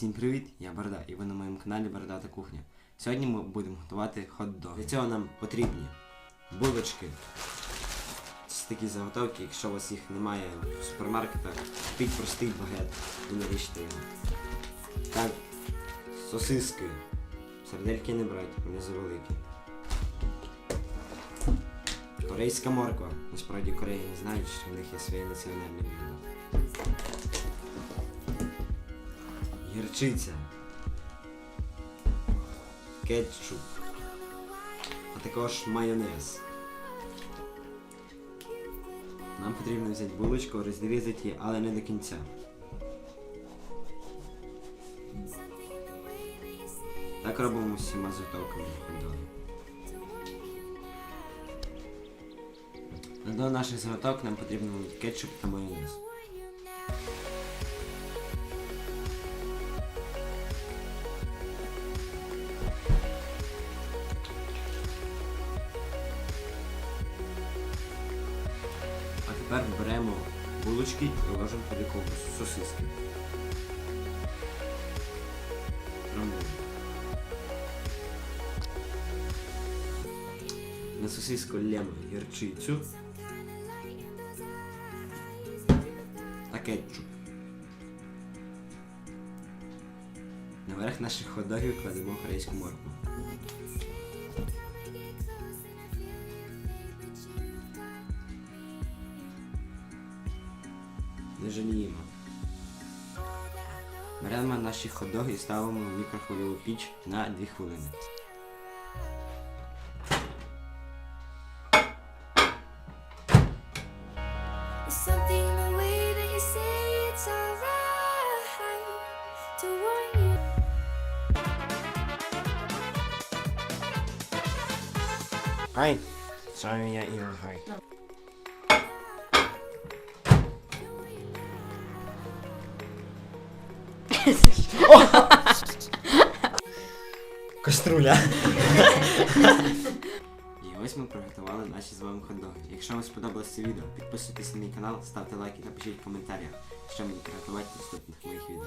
Всім привіт, я Барда, і ви на моєму каналі Бардата Кухня. Сьогодні ми будемо готувати хот-дог. Для цього нам потрібні булочки. Це такі заготовки, якщо у вас їх немає в супермаркетах, купіть простий багет і наріжте його. Так, сосиски. Сардельки не брать, вони завеликі. Корейська морква. Насправді Кореї не знають, що в них є своє національне блюдо. Гірчиця. Кетчуп. А також майонез. Нам потрібно взяти булочку, розрізати її, але не до кінця. Так робимо з всіма заготовками хот-догів. До наших заготовок нам потрібно кетчуп та майонез. Тепер беремо булочки і ложимо туди сосиски. На сосиску лємо гірчицю та кетчуп. Наверх наших ходогів кладемо корейську моркву. Не жаліємо. Беремо наші ходоги і ставимо в мікрохвильову піч на 2 хвилини. Хай! З вами я Ігор Хай. Каструля. І ось ми приготували наші з вами хот-доги. Якщо вам сподобалось це відео, підписуйтесь на мій канал, ставте лайки та пишіть в коментарях, що мені приготувати в наступних моїх відео.